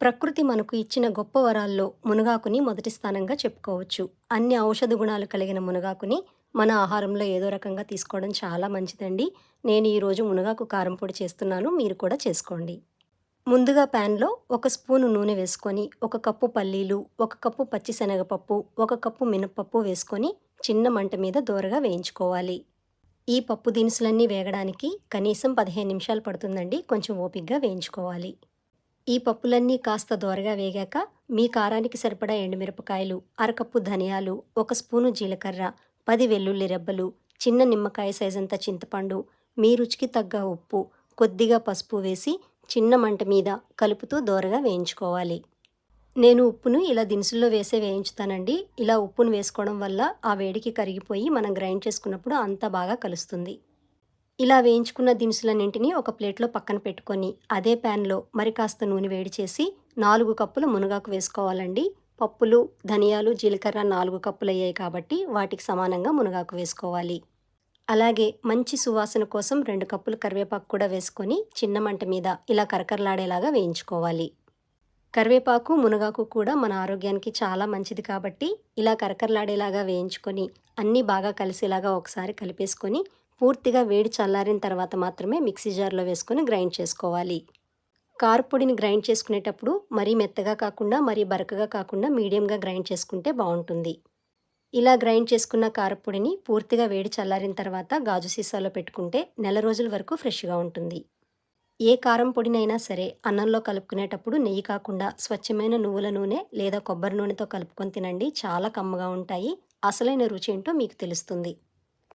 ప్రకృతి మనకు ఇచ్చిన గొప్ప వరాల్లో మునగాకుని మొదటి స్థానంగా చెప్పుకోవచ్చు. అన్ని ఔషధ గుణాలు కలిగిన మునగాకుని మన ఆహారంలో ఏదో రకంగా తీసుకోవడం చాలా మంచిదండి. నేను ఈరోజు మునగాకు కారం పొడి చేస్తున్నాను మీరు కూడా చేసుకోండి. ముందుగా ప్యాన్లో ఒక స్పూను నూనె వేసుకొని ఒక కప్పు పల్లీలు ఒక కప్పు పచ్చిశనగపప్పు ఒక కప్పు మినప్పప్పు వేసుకొని చిన్న మంట మీద దోరగా వేయించుకోవాలి. ఈ పప్పు దినుసులన్నీ వేగడానికి కనీసం పదిహేను నిమిషాలు పడుతుందండి కొంచెం ఓపిగ్గా వేయించుకోవాలి. ఈ పప్పులన్నీ కాస్త దోరగా వేగాక మీ కారానికి సరిపడా ఎండుమిరపకాయలు అరకప్పు ధనియాలు ఒక స్పూను జీలకర్ర పది వెల్లుల్లి రెబ్బలు చిన్న నిమ్మకాయ సైజంత చింతపండు మీ రుచికి తగ్గ ఉప్పు కొద్దిగా పసుపు వేసి చిన్న మంట మీద కలుపుతూ దోరగా వేయించుకోవాలి. నేను ఉప్పును ఇలా దినుసుల్లో వేసే వేయించుతానండి. ఇలా ఉప్పును వేసుకోవడం వల్ల ఆ వేడికి కరిగిపోయి మనం గ్రైండ్ చేసుకున్నప్పుడు అంతా బాగా కలుస్తుంది. ఇలా వేయించుకున్న దినుసులన్నింటినీ ఒక ప్లేట్లో పక్కన పెట్టుకొని అదే ప్యాన్లో మరి కాస్త నూనె వేడి చేసి నాలుగు కప్పులు మునగాకు వేసుకోవాలండి. పప్పులు ధనియాలు జీలకర్ర నాలుగు కప్పులు అయ్యాయి కాబట్టి వాటికి సమానంగా మునగాకు వేసుకోవాలి. అలాగే మంచి సువాసన కోసం రెండు కప్పులు కరివేపాకు కూడా వేసుకొని చిన్న మంట మీద ఇలా కరకరలాడేలాగా వేయించుకోవాలి. కరివేపాకు మునగాకు కూడా మన ఆరోగ్యానికి చాలా మంచిది కాబట్టి ఇలా కరకరలాడేలాగా వేయించుకొని అన్నీ బాగా కలిసేలాగా ఒకసారి కలిపేసుకొని పూర్తిగా వేడి చల్లారిన తర్వాత మాత్రమే మిక్సీ జార్లో వేసుకొని గ్రైండ్ చేసుకోవాలి. కారపొడిని గ్రైండ్ చేసుకునేటప్పుడు మరీ మెత్తగా కాకుండా మరీ బరకగా కాకుండా మీడియంగా గ్రైండ్ చేసుకుంటే బాగుంటుంది. ఇలా గ్రైండ్ చేసుకున్న కారపొడిని పూర్తిగా వేడి చల్లారిన తర్వాత గాజు సీసాలో పెట్టుకుంటే నెల రోజుల వరకు ఫ్రెష్గా ఉంటుంది. ఏ కారం పొడినైనా సరే అన్నంలో కలుపుకునేటప్పుడు నెయ్యి కాకుండా స్వచ్ఛమైన నువ్వుల నూనె లేదా కొబ్బరి నూనెతో కలుపుకొని తినండి. చాలా కమ్మగా ఉంటాయి. అసలైన రుచి ఏంటో మీకు తెలుస్తుంది.